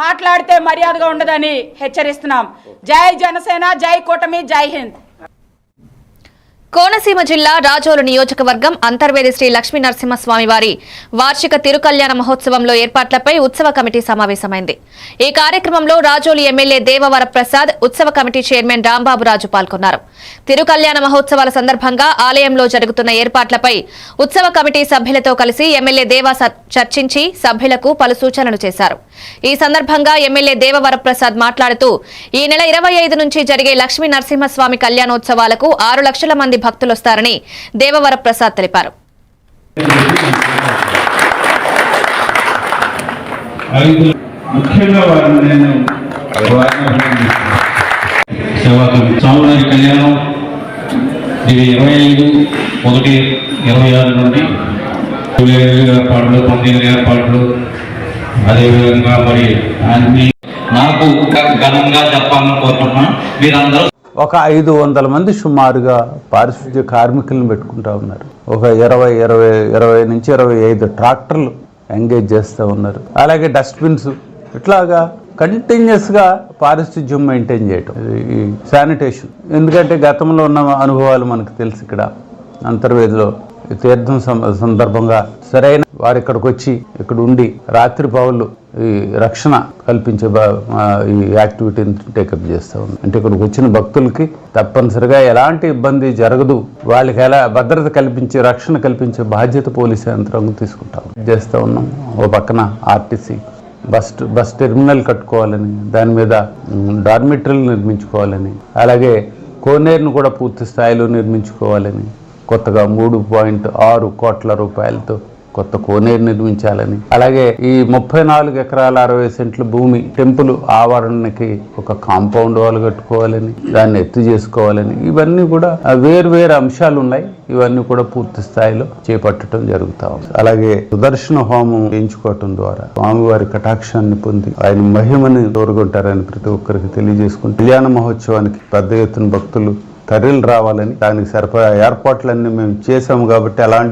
మాట్లాడితే మర్యాదగా ఉండదని హెచ్చరిస్తున్నాం. జై జనసేన జై కూటమి జై హింద్. కోనసీమ జిల్లా రాజోలు నియోజకవర్గం అంతర్వేది శ్రీ లక్ష్మీ నరసింహస్వామి వారి వార్షిక తిరుకల్యాణ మహోత్సవంలో ఏర్పాట్లపై ఉత్సవ కమిటీ సమావేశమైంది. ఈ కార్యక్రమంలో రాజోలు ఎమ్మెల్యే దేవవర ప్రసాద్ ఉత్సవ కమిటీ చైర్మన్ రాంబాబు రాజు పాల్గొన్నారు. తిరుకల్యాణ మహోత్సవాల సందర్భంగా ఆలయంలో జరుగుతున్న ఏర్పాట్లపై ఉత్సవ కమిటీ సభ్యులతో కలిసి ఎమ్మెల్యే దేవా చర్చించి సభ్యులకు పలు సూచనలు చేశారు. ఈ సందర్భంగా ఎమ్మెల్యే దేవవరప్రసాద్ మాట్లాడుతూ ఈ నెల ఇరవై ఐదు నుంచి జరిగే లక్ష్మీ నరసింహస్వామి కళ్యాణోత్సవాలకు ఆరు లక్షల మంది భక్తులొస్తారని దేవవరప్రసాద్ తెలిపారు. ఐదు ముఖ్యంగా వారిని నేను స్వామివారి కళ్యాణం ఇది ఇరవై ఐదు ఒకటి ఇరవై ఆరు నుండి ఏర్పాట్లు పండుగ ఏర్పాట్లు. అదేవిధంగా మరి అన్ని నాకు ఘనంగా చెప్పాలని కోరుకుంటున్నాను. మీరందరూ ఒక ఐదు వందల మంది సుమారుగా పారిశుద్ధ్య కార్మికులను పెట్టుకుంటా ఉన్నారు. ఒక ఇరవై ఇరవై ఇరవై నుంచి ఇరవై ఐదు ట్రాక్టర్లు ఎంగేజ్ చేస్తూ ఉన్నారు. అలాగే డస్ట్బిన్స్ ఇట్లాగా కంటిన్యూస్గా పారిశుద్ధ్యం మెయింటైన్ చేయటం. ఈ శానిటేషన్ ఎందుకంటే గతంలో ఉన్న అనుభవాలు మనకు తెలుసు ఇక్కడ అంతర్వేదిలో. తీర్థం సందర్భంగా సరైన వారు ఇక్కడికి వచ్చి ఇక్కడ ఉండి రాత్రి పౌళ్ళు ఈ రక్షణ కల్పించే బా- ఈ యాక్టివిటీని టేకప్ చేస్తూ ఉంది అంటే ఇక్కడికి వచ్చిన భక్తులకి తప్పనిసరిగా ఎలాంటి ఇబ్బంది జరగదు. వాళ్ళకి ఎలా భద్రత కల్పించే రక్షణ కల్పించే బాధ్యత పోలీసు యంత్రాంగం తీసుకుంటాం చేస్తూ ఉన్నాం. ఓ పక్కన ఆర్టీసీ బస్ బస్ టెర్మినల్ కట్టుకోవాలని దాని మీద డార్మిటరీలు నిర్మించుకోవాలని అలాగే కోనేరును కూడా పూర్తి స్థాయిలో నిర్మించుకోవాలని కొత్తగా మూడు పాయింట్ ఆరు కోట్ల రూపాయలతో కొత్త కోనేరు నిర్మించాలని. అలాగే ఈ ముప్పై నాలుగు ఎకరాల అరవై సెంట్ల భూమి టెంపుల్ ఆవరణకి ఒక కాంపౌండ్ వాల్ కట్టుకోవాలని దాన్ని ఎత్తు చేసుకోవాలని. ఇవన్నీ కూడా వేరు వేరు అంశాలు ఉన్నాయి. ఇవన్నీ కూడా పూర్తి స్థాయిలో చేపట్టడం జరుగుతా ఉంది. అలాగే సుదర్శన హోమం ఎంచుకోవటం ద్వారా స్వామివారి కటాక్షాన్ని పొంది ఆయన మహిమని తోరుకుంటారని ప్రతి ఒక్కరికి తెలియజేసుకుంటూ కళ్యాణ మహోత్సవానికి పెద్ద ఎత్తున భక్తులు కర్రీలు రావాలని దానికి సరిపడా ఏర్పాట్లన్నీ మేము చేసాము కాబట్టి అలాంటి